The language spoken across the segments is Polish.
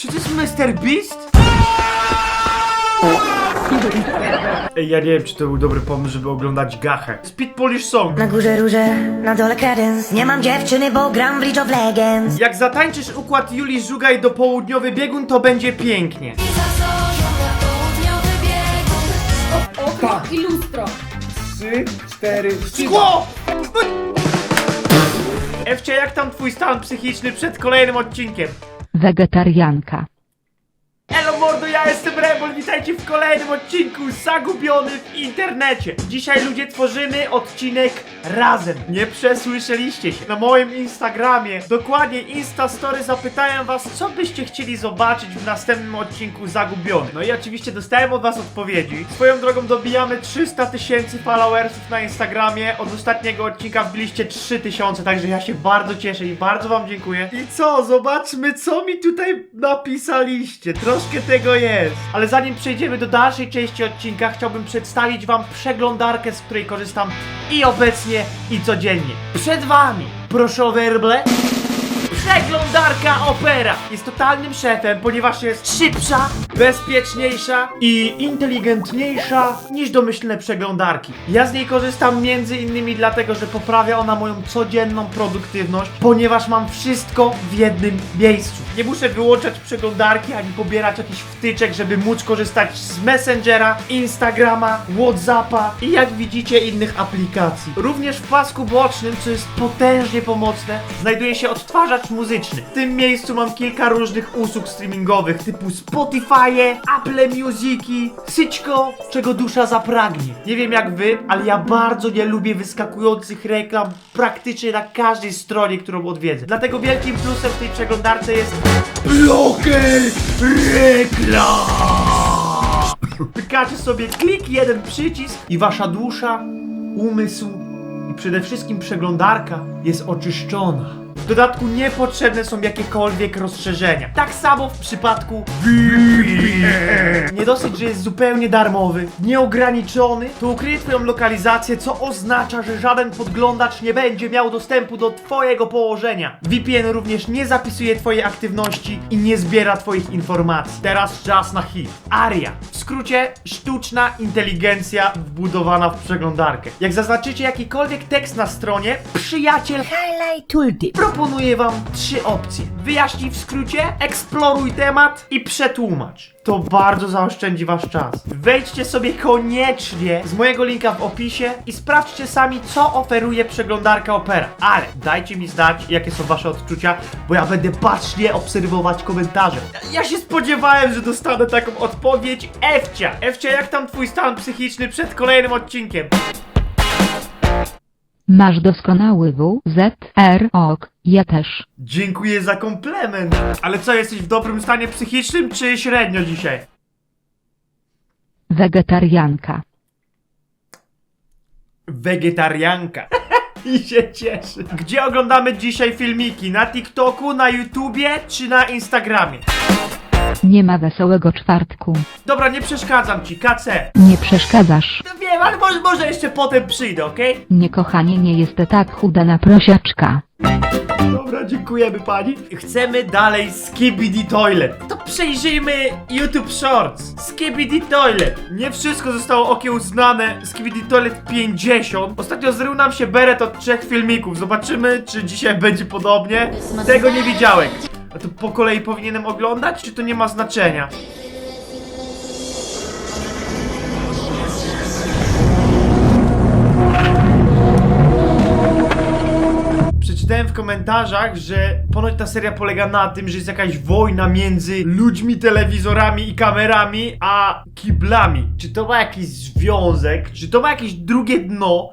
Czy to jest Mr. Beast? Ej, ja nie wiem, czy to był dobry pomysł, żeby oglądać Gachę. Speed Polish Song. Na górze róże, na dole kredens Nie mam dziewczyny, bo gram w League of Legends Jak zatańczysz układ Julii Żugaj do południowy biegun, to będzie pięknie. Okno i lustro. Trzy, cztery, Szkło! Ewcia, jak tam twój stan psychiczny przed kolejnym odcinkiem? Wegetarianka. Witajcie w kolejnym odcinku Zagubiony w internecie. Dzisiaj ludzie tworzymy odcinek razem. Nie przesłyszeliście się. Na moim Instagramie, dokładnie Instastory zapytałem was, co byście chcieli zobaczyć w następnym odcinku Zagubiony. No i oczywiście dostałem od was odpowiedzi. Swoją drogą dobijamy 300 tysięcy followersów na Instagramie. Od ostatniego odcinka wbiliście 3000, także ja się bardzo cieszę i bardzo wam dziękuję. I co, zobaczmy co mi tutaj napisaliście. Troszkę tego jest. Ale zanim przejdziemy do dalszej części odcinka, chciałbym przedstawić wam przeglądarkę, z której korzystam i obecnie, i codziennie. Przed wami, proszę o werble. Przeglądarka Opera jest totalnym szefem, ponieważ jest szybsza, bezpieczniejsza i inteligentniejsza niż domyślne przeglądarki. Ja z niej korzystam między innymi dlatego, że poprawia ona moją codzienną produktywność, ponieważ mam wszystko w jednym miejscu. Nie muszę wyłączać przeglądarki ani pobierać jakichś wtyczek, żeby móc korzystać z Messengera, Instagrama, Whatsappa i jak widzicie innych aplikacji. Również w pasku bocznym, co jest potężnie pomocne, znajduje się odtwarzacz muzyczny. W tym miejscu mam kilka różnych usług streamingowych typu Spotify, Apple Music, Syćko, czego dusza zapragnie. Nie wiem jak wy, ale ja bardzo nie lubię wyskakujących reklam praktycznie na każdej stronie, którą odwiedzę. Dlatego wielkim plusem w tej przeglądarce jest bloker reklam. Wykacie sobie klik, jeden przycisk i wasza dusza, umysł i przede wszystkim przeglądarka jest oczyszczona. W dodatku niepotrzebne są jakiekolwiek rozszerzenia. Tak samo w przypadku VPN. Nie dosyć, że jest zupełnie darmowy, nieograniczony, to ukryje twoją lokalizację, co oznacza, że żaden podglądacz nie będzie miał dostępu do twojego położenia. VPN również nie zapisuje twojej aktywności i nie zbiera twoich informacji. Teraz czas na hit. ARIA. Skrócie sztuczna inteligencja wbudowana w przeglądarkę. Jak zaznaczycie jakikolwiek tekst na stronie, przyjaciel Highlight Tooltip Proponuję wam trzy opcje. Wyjaśnij w skrócie, eksploruj temat i przetłumacz. To bardzo zaoszczędzi wasz czas. Wejdźcie sobie koniecznie z mojego linka w opisie i sprawdźcie sami, co oferuje przeglądarka Opera. Ale dajcie mi znać, jakie są wasze odczucia, bo ja będę bacznie obserwować komentarze. Ja się spodziewałem, że dostanę taką odpowiedź. Ewcia! Ewcia, jak tam twój stan psychiczny przed kolejnym odcinkiem? Masz doskonały W, Z, R, OK. Ja też. Dziękuję za komplement. Ale co, jesteś w dobrym stanie psychicznym, czy średnio dzisiaj? Wegetarianka. Wegetarianka. I się cieszy. Gdzie oglądamy dzisiaj filmiki? Na TikToku, na YouTubie czy na Instagramie? Nie ma wesołego czwartku. Dobra, nie przeszkadzam ci, KC. Nie przeszkadzasz. No wiem, ale może, może jeszcze potem przyjdę, okej? Nie kochanie, nie jest tak chuda na prosiaczka. Dobra, dziękujemy pani. Chcemy dalej Skibidi Toilet. To przejrzyjmy YouTube Shorts. Skibidi Toilet. Nie wszystko zostało okiełznane. Skibidi Toilet 50. Ostatnio zrył nam się beret od trzech filmików. Zobaczymy, czy dzisiaj będzie podobnie. Tego nie widziałem. A to po kolei powinienem oglądać, czy to nie ma znaczenia? Przeczytałem w komentarzach, że ponoć ta seria polega na tym, że jest jakaś wojna między ludźmi, telewizorami i kamerami, a kiblami. Czy to ma jakiś związek? Czy to ma jakieś drugie dno?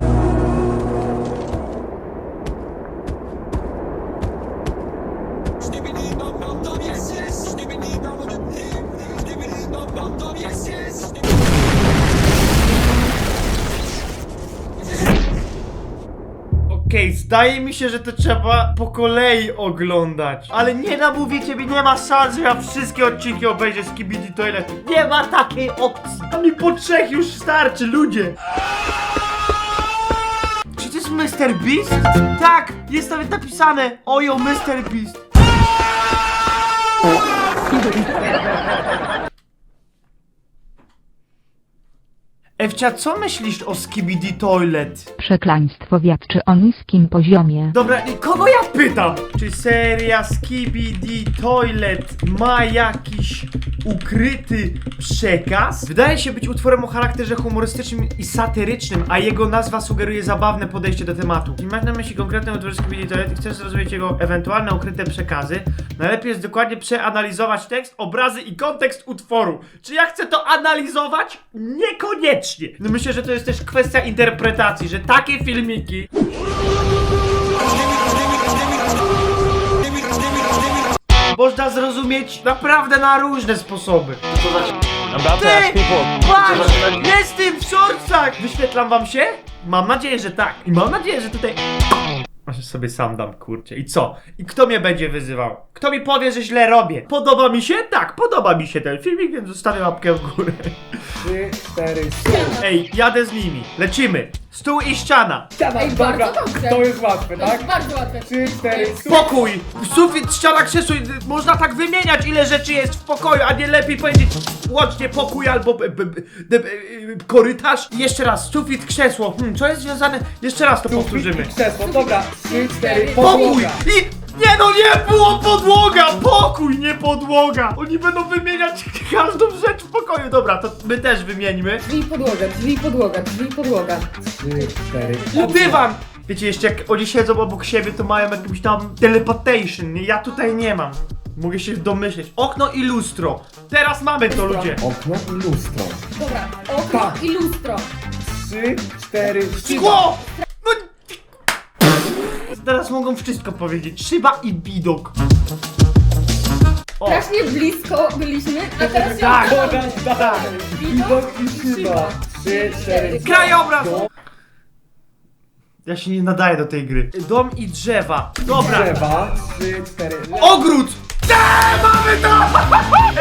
Zdaje mi się, że to trzeba po kolei oglądać. Ale nie namówicie mi, nie ma szans, że ja wszystkie odcinki obejrzę z Kibidi Toilet. Nie ma takiej opcji. A mi po trzech już starczy, ludzie. Czy to jest Mr. Beast? Tak, jest nawet napisane Ojo Mr. Beast. Ewcia, co myślisz o Skibidi Toilet? Przekleństwo wiadczy o niskim poziomie. Dobra, i kogo ja pytam? Czy seria Skibidi Toilet ma jakiś ukryty przekaz? Wydaje się być utworem o charakterze humorystycznym i satyrycznym, a jego nazwa sugeruje zabawne podejście do tematu. Jeśli masz na myśli konkretny utwór Skibidi Toilet i chcesz zrozumieć jego ewentualne ukryte przekazy, najlepiej jest dokładnie przeanalizować tekst, obrazy i kontekst utworu. Czy ja chcę to analizować? Niekoniecznie. No myślę, że to jest też kwestia interpretacji, że takie filmiki można zrozumieć naprawdę na różne sposoby. Ty! Patrz! Jestem w shortsach! Wyświetlam wam się? Mam nadzieję, że tak. I mam nadzieję, że tutaj... Aż sobie sam dam, kurczę. I co? I kto mnie będzie wyzywał? Kto mi powie, że źle robię? Podoba mi się? Tak, podoba mi się ten filmik, więc zostawię łapkę w górę. Trzy, cztery, stół. Ej, jadę z nimi. Lecimy. Stół i ściana. Ściana, Ej, dobra, bardzo dobrze. to jest łatwe, To jest tak? bardzo łatwe. Trzy, cztery, stół. Pokój! Sufit, ściana, krzesło. Można tak wymieniać, ile rzeczy jest w pokoju, a nie lepiej powiedzieć łącznie pokój albo b, b, b, b, b, korytarz. I jeszcze raz, sufit, krzesło. Hmm, co jest związane? Jeszcze raz to powtórzymy. I krzesło, dobra. Pokój! podłoga. I... Nie no, nie było podłoga! Pokój, nie podłoga! Oni będą wymieniać każdą rzecz w pokoju. Dobra, to my też wymieńmy. Drzwi podłoga, drzwi podłoga, drzwi podłoga. Trzy, cztery, U dywan! Wiecie, jeszcze jak oni siedzą obok siebie, to mają jakąś tam teleportation, nie? Ja tutaj nie mam. Mogę się domyśleć. Okno i lustro. Teraz mamy to, ludzie. Okno i lustro. Dobra, okno Tak. i lustro. Trzy, cztery. Szkło! No... Teraz mogą wszystko powiedzieć. Szyba i bidok. O, Strasznie blisko byliśmy, a teraz się Tak. okazało- Podaj dalej. Widok i szyba. Trzy, cztery, krajobraz! Ja się nie nadaję do tej gry. Dom i drzewa. Dobra. drzewa. Trzy, cztery. Ogród! Eee, mamy to!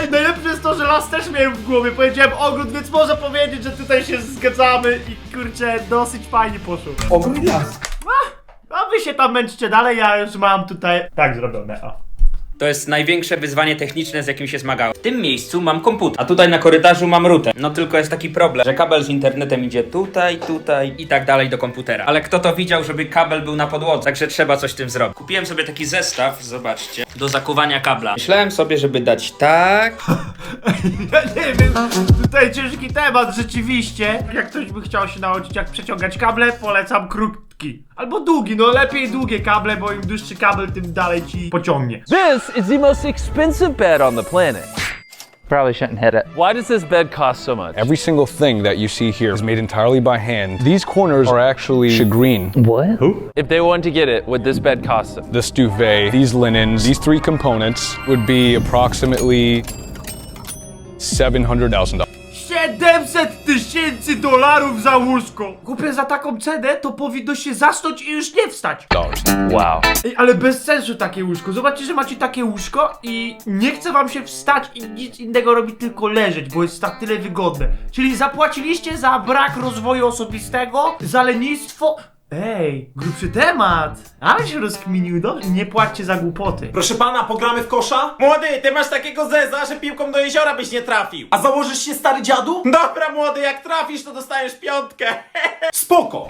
Ej, najlepsze jest to, że las też miałem w głowie. Powiedziałem ogród, więc może powiedzieć, że tutaj się zgadzamy i kurczę, dosyć fajnie poszło. Ogród las. A wy się tam męczcie dalej, ja już mam tutaj tak zrobione. O. To jest największe wyzwanie techniczne, z jakim się zmagałem. W tym miejscu mam komputer, a tutaj na korytarzu mam router. No tylko jest taki problem, że kabel z internetem idzie tutaj, tutaj i tak dalej do komputera. Ale kto to widział, żeby kabel był na podłodze? Także trzeba coś tym zrobić. Kupiłem sobie taki zestaw, zobaczcie, do zakuwania kabla. Myślałem sobie, żeby dać tak, Ja nie wiem, tutaj ciężki temat rzeczywiście. Jak ktoś by chciał się nauczyć jak przeciągać kable, polecam krótki. Albo długi, no lepiej długie kable, bo im dłuższy kabel, tym dalej ci pociągnie. This is the most expensive bed on the planet. Probably shouldn't hit it. Why does this bed cost so much? Every single thing that you see here is made entirely by hand. These corners are actually shagreen. What? Who? If they wanted to get it, would this bed cost them? This duvet, these linens, these three components would be approximately $700,000. 700 tysięcy dolarów za łóżko! Kupię za taką cenę, to powinno się zasnąć i już nie wstać. Wow. Ej, ale bez sensu takie łóżko. Zobaczcie, że macie takie łóżko i nie chce wam się wstać i nic innego robić, tylko leżeć, bo jest tak tyle wygodne. Czyli zapłaciliście za brak rozwoju osobistego, za lenistwo. Ej, grubszy temat. Ale się rozkminił, dobrze. Nie płaccie za głupoty. Proszę pana, pogramy w kosza? Młody, ty masz takiego zeza, że piłką do jeziora byś nie trafił. A założysz się stary dziadu? Dobra, młody, jak trafisz, to dostajesz piątkę. Spoko.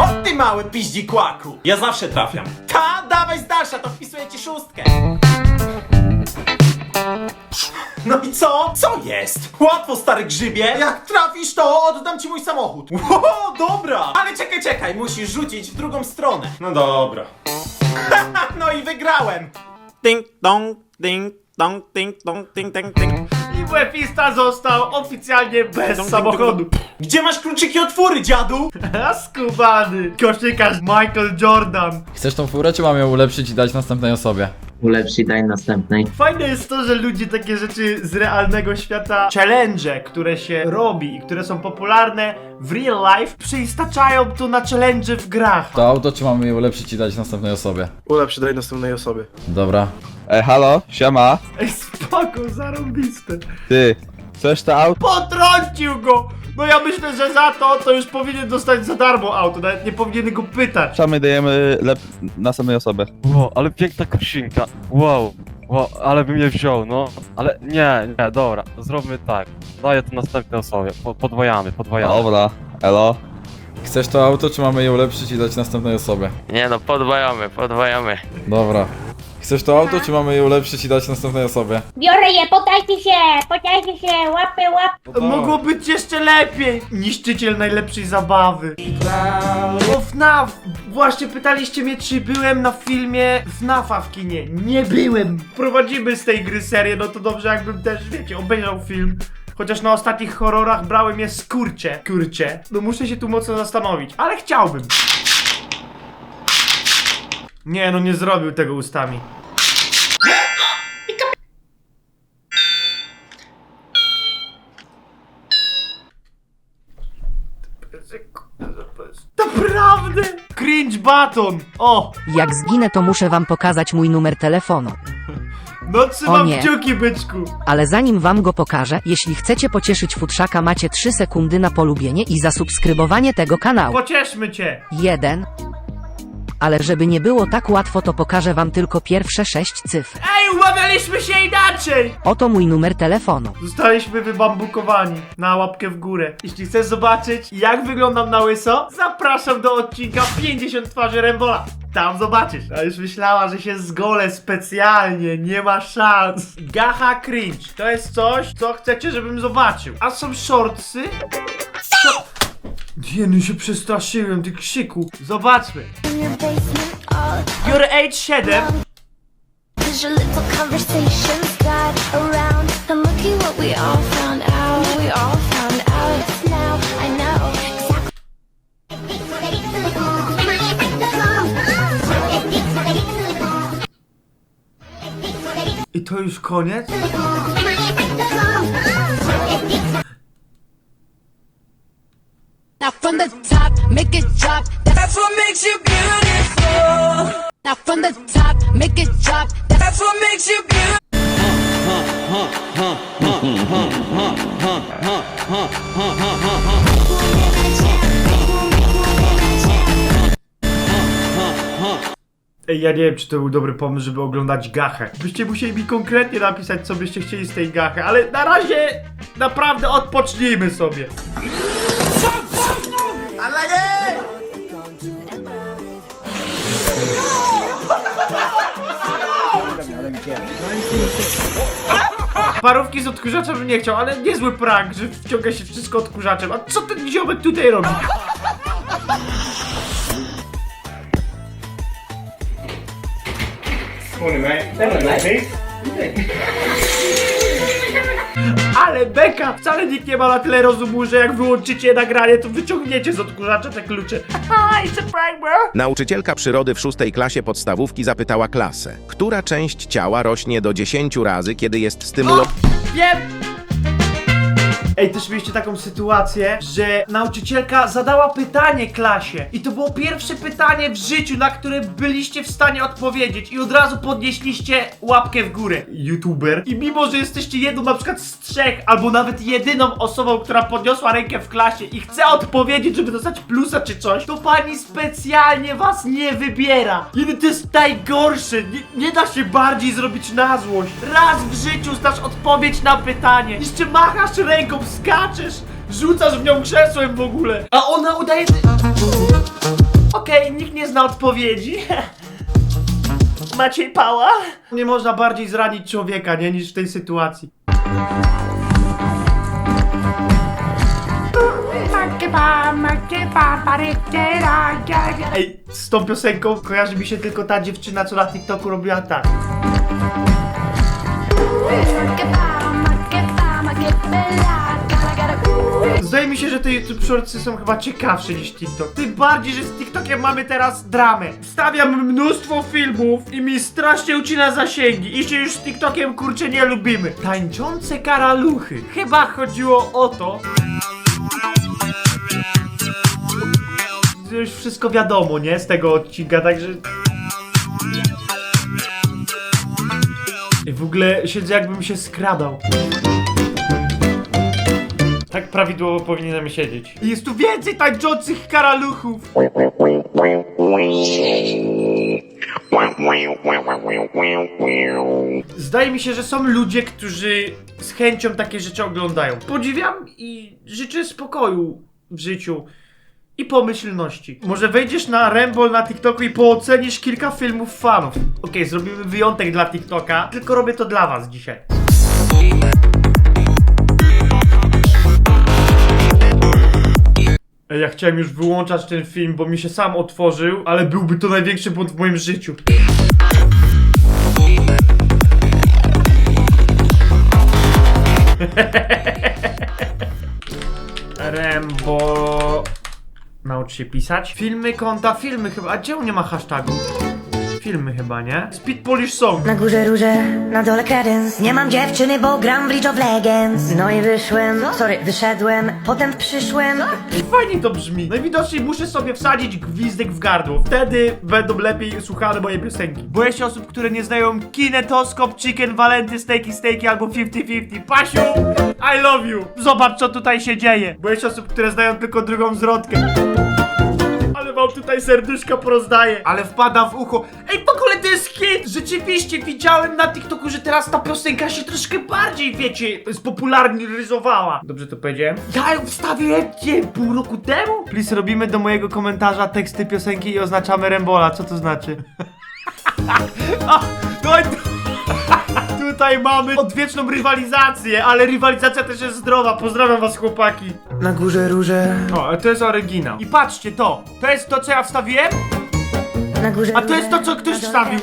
O ty mały piździkłaku. Ja zawsze trafiam. Ta, dawaj z dalsza, to wpisuję ci szóstkę. No i co? Co jest? Łatwo, stary grzybie. Jak trafisz, to oddam ci mój samochód. Ło, dobra. Ale czekaj, czekaj, musisz rzucić w drugą stronę. No dobra. no i wygrałem. Ding dong, ding dong, ding dong, ding ding ding. I Łefista został oficjalnie bez samochodu. Gdzie masz kluczyki od fury, dziadu? A skubany. Koszykarz Michael Jordan. Chcesz tą furę, czy mam ją ulepszyć i dać następnej osobie? Ulepsz i daj następnej. Fajne jest to, że ludzie takie rzeczy z realnego świata, challenge, które się robi i które są popularne w real life, przyistaczają to na challenge w grach. To auto, czy mamy je ulepszyć i dać następnej osobie? Ulepszy daj następnej osobie. Dobra. Ej, halo, siema. Ej, spoko, zarąbiste. Ty, chcesz to auto? Potrącił go! No ja myślę, że za to to już powinien dostać za darmo auto, nawet nie powinien go pytać. My dajemy lep następnej osobie. Wow, ale piękna koszynka. Wow. O, ale bym je wziął, no. Ale nie, nie, dobra, zróbmy tak. Daję to następnej osobie. Po, podwajamy, podwajamy. Dobra, elo. Chcesz to auto, czy mamy je ulepszyć i dać następnej osobie? Nie no, podwajamy, podwajamy. Dobra. Chcesz to auto, czy mamy je ulepszyć i dać następnej osobie? Biorę je, podajcie się, podajcie się, łapy, łapy. Mogło być jeszcze lepiej! Niszczyciel najlepszej zabawy. O FNAF! Właśnie pytaliście mnie, czy byłem na filmie FNAFa w kinie. Nie byłem! Prowadzimy z tej gry serię, no to dobrze jakbym też, wiecie, obejrzał film. Chociaż na ostatnich horrorach brałem je z kurcie. Kurcie. No muszę się tu mocno zastanowić, ale chciałbym. Nie, no nie zrobił tego ustami. Naprawdę! Cringe button! O! Jak zginę, to muszę wam pokazać mój numer telefonu. No trzymam nie. kciuki, byczku! Ale zanim wam go pokażę, jeśli chcecie pocieszyć futrzaka, macie 3 sekundy na polubienie i zasubskrybowanie tego kanału. Pocieszmy cię! 1. Ale żeby nie było tak łatwo, to pokażę wam tylko pierwsze 6 cyfr. Ej, umawialiśmy się inaczej! Oto mój numer telefonu. Zostaliśmy wybambukowani na łapkę w górę. Jeśli chcesz zobaczyć, jak wyglądam na łyso, zapraszam do odcinka 50 twarzy Rembola. Tam zobaczysz. A już myślała, że się zgolę specjalnie, nie ma szans. Gacha cringe. To jest coś, co chcecie, żebym zobaczył. A są shortsy? Co? No się przestraszyłem, ty krzyku. Zobaczmy. Your age 7 Your little conversations got around And look at what we all found out We all found out Now I know I to już koniec? Now from the top, make it drop That's what makes you beautiful Now from the top, make it drop That's what makes you beautiful Ej, ja nie wiem, czy to był dobry pomysł, żeby oglądać gachę. Byście musieli mi konkretnie napisać, co byście chcieli z tej gachy, ale na razie naprawdę odpocznijmy sobie. Parówki z odkurzaczem bym nie chciał, ale niezły prank, że wciąga się wszystko odkurzaczem. A co ten ziomek tutaj robi? Ale beka! Wcale nikt nie ma na tyle rozumu, że jak wyłączycie nagranie, to wyciągniecie z odkurzacza te klucze. Haha, it's a prank, bro! Nauczycielka przyrody w szóstej klasie podstawówki zapytała klasę, która część ciała rośnie do 10 razy, kiedy jest stymulowana. Wiem! Ej, też mieliście taką sytuację, że nauczycielka zadała pytanie klasie i to było pierwsze pytanie w życiu, na które byliście w stanie odpowiedzieć i od razu podnieśliście łapkę w górę. YouTuber. I mimo, że jesteście jedną na przykład z trzech, albo nawet jedyną osobą, która podniosła rękę w klasie i chce odpowiedzieć, żeby dostać plusa czy coś, to pani specjalnie was nie wybiera. Jeden to jest najgorsze. Nie, nie da się bardziej zrobić na złość. Raz w życiu znasz odpowiedź na pytanie. Jeszcze machasz ręką, skaczesz, rzucasz w nią krzesłem w ogóle. A ona udaje... Okej, nikt nie zna odpowiedzi. Maciej Pała? Nie można bardziej zranić człowieka, nie, niż w tej sytuacji. Ej, z tą piosenką kojarzy mi się tylko ta dziewczyna, co na TikToku robiła tak. Że te YouTube Shortsy są chyba ciekawsze niż TikTok. Tym bardziej, że z TikTokiem mamy teraz dramę. Wstawiam mnóstwo filmów i mi strasznie ucina zasięgi. I się już z TikTokiem kurczę nie lubimy. Tańczące karaluchy. Chyba chodziło o to. Już wszystko wiadomo, nie? Z tego odcinka, także... I w ogóle siedzę jakbym się skradał. Tak prawidłowo powinienem siedzieć. I Jest tu więcej tańczących karaluchów! Zdaje mi się, że są ludzie, którzy z chęcią takie rzeczy oglądają. Podziwiam i życzę spokoju w życiu i pomyślności. Może wejdziesz na Rembol na TikToku i poocenisz kilka filmów fanów. Okej, zrobimy wyjątek dla TikToka, tylko robię to dla was dzisiaj. Ja chciałem już wyłączać ten film, bo mi się sam otworzył, ale byłby to największy błąd w moim życiu. Rembo... Naucz się pisać. Filmy, konta, filmy chyba. A czemu nie ma hashtagu? Filmy chyba, nie? Speed Polish Song. Na górze róże, na dole kredens Nie mam dziewczyny, bo gram w League of Legends No i wyszłem, sorry, wyszedłem Potem przyszłem Fajnie to brzmi. Najwidoczniej muszę sobie wsadzić gwizdek w gardło. Wtedy będą lepiej słuchane moje piosenki. Boję się osób, które nie znają kinetoskop, chicken, valenty, steaki, steaki albo 50-50. Pasiu, I love you. Zobacz, co tutaj się dzieje. Boję się osób, które znają tylko drugą zwrotkę. Wam tutaj serduszka porozdaję. Ale wpada w ucho. Ej, w ogóle to jest hit! Rzeczywiście widziałem na TikToku, że teraz ta piosenka się troszkę bardziej, wiecie, spopularyzowała. Dobrze to powiedziałem? Ja ją wstawiłem nie, pół roku temu? Please, robimy do mojego komentarza teksty piosenki i oznaczamy Rembola. Co to znaczy? A, no i Tutaj mamy odwieczną rywalizację, ale rywalizacja też jest zdrowa. Pozdrawiam was, chłopaki. Na górze róże, O, ale to jest oryginał. I patrzcie to. To jest to, co ja wstawiłem, na górze a to jest to, co ktoś wstawił.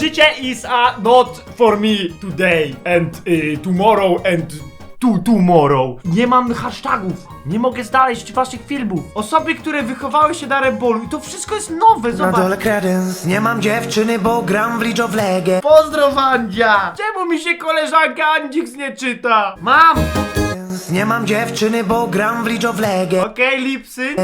Życie is a not for me today and y, tomorrow and to tomorrow. Nie mam hashtagów. Nie mogę znaleźć waszych filmów. Osoby, które wychowały się na Rebolu i to wszystko jest nowe, zobacz. kredens Nie mam dziewczyny, bo gram w League of Legends Pozdro, Wandzia! Czemu mi się koleżanka Andzik nie czyta? Mam! Nie mam dziewczyny, bo gram w League of Legends Okej, lipsy.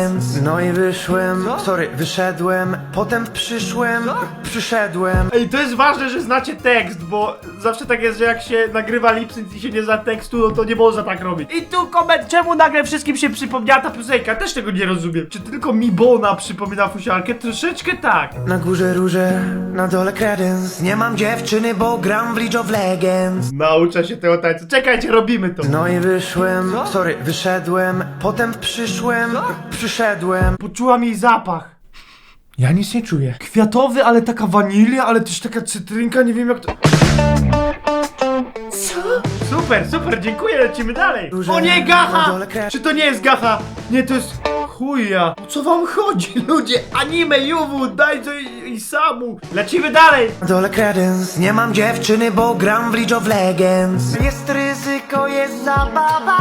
No i wyszłem, sorry, wyszedłem Potem przyszłem, przyszedłem Ej, to jest ważne, że znacie tekst, bo zawsze tak jest, że jak się nagrywa lipsync i się nie zna tekstu, no to nie można tak robić. I tu koment, czemu nagle wszystkim się przypomniała ta piosenka? Też tego nie rozumiem. Czy tylko mi Bona przypomina fusialkę? Troszeczkę tak. Na górze róże, na dole kredens Nie mam dziewczyny, bo gram w League of Legends Nauczę się tego tańca. Czekajcie, robimy to. No i wyszłem, sorry, wyszedłem Potem przyszłem, przyszedłem Poczułam jej zapach. Ja nic nie czuję. Kwiatowy, ale taka wanilia, ale też taka cytrynka, nie wiem jak to... Co? Super, super, dziękuję, lecimy dalej. O nie, gacha! Czy to nie jest gacha? Nie, to jest... Chuja. O co wam chodzi, ludzie? Anime, Juwu, Dajzo i, i Samu. Lecimy dalej. Dole kredens Nie mam dziewczyny, bo gram w League of Legends Jest ryzyko, jest zabawa.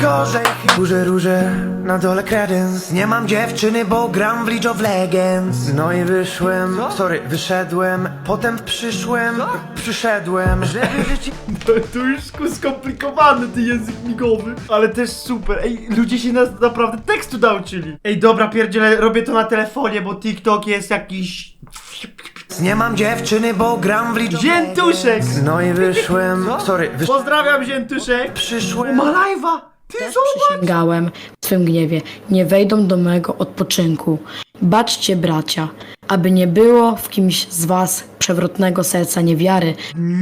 Gorzej górze róże, na dole kredens. Nie mam dziewczyny, bo gram w League of Legends. No i wyszłem, sorry, wyszedłem. Potem przyszłem, przyszedłem. Żeby życie To, już skomplikowany ten język migowy, ale też super. Ej, ludzie się nas naprawdę tekstu nauczyli. Ej, dobra, pierdziele, robię to na telefonie, bo TikTok jest jakiś... Nie mam dziewczyny, bo gram w of Ziętuszek! No i wyszłem, sorry, wyszedłem Pozdrawiam, Ziętuszek! Przyszłem ma live'a! Ty zobacz! Przysięgałem w swym gniewie, nie wejdą do mego odpoczynku. Baczcie, bracia, aby nie było w kimś z was przewrotnego serca niewiary.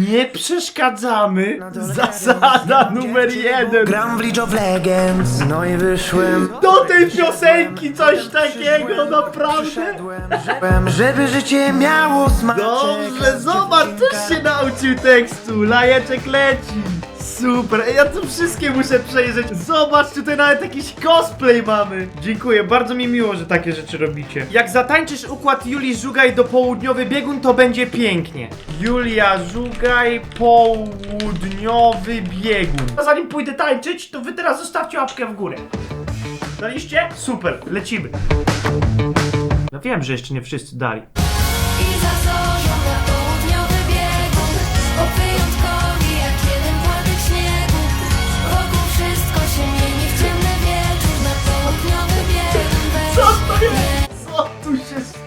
Nie przeszkadzamy! Zasada numer jeden! Gram w League of Legends No i wyszłem Do tej piosenki coś takiego, naprawdę! Przyszedłem, żeby życie miało smaczek Dobrze, zobacz, też się nauczył tekstu, lajeczek leci. Super, ja tu wszystkie muszę przejrzeć. Zobacz, tutaj nawet jakiś cosplay mamy. Dziękuję, bardzo mi miło, że takie rzeczy robicie. Jak zatańczysz układ Julii Żugaj do południowy biegun, to będzie pięknie. Julia Żugaj, południowy biegun. A zanim pójdę tańczyć, to wy teraz zostawcie łapkę w górę. Daliście? Super, lecimy. No wiem, że jeszcze nie wszyscy dali.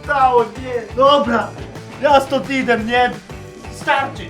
Stało? Nie. Dobra. Ja stąd idę, nie? Starczy.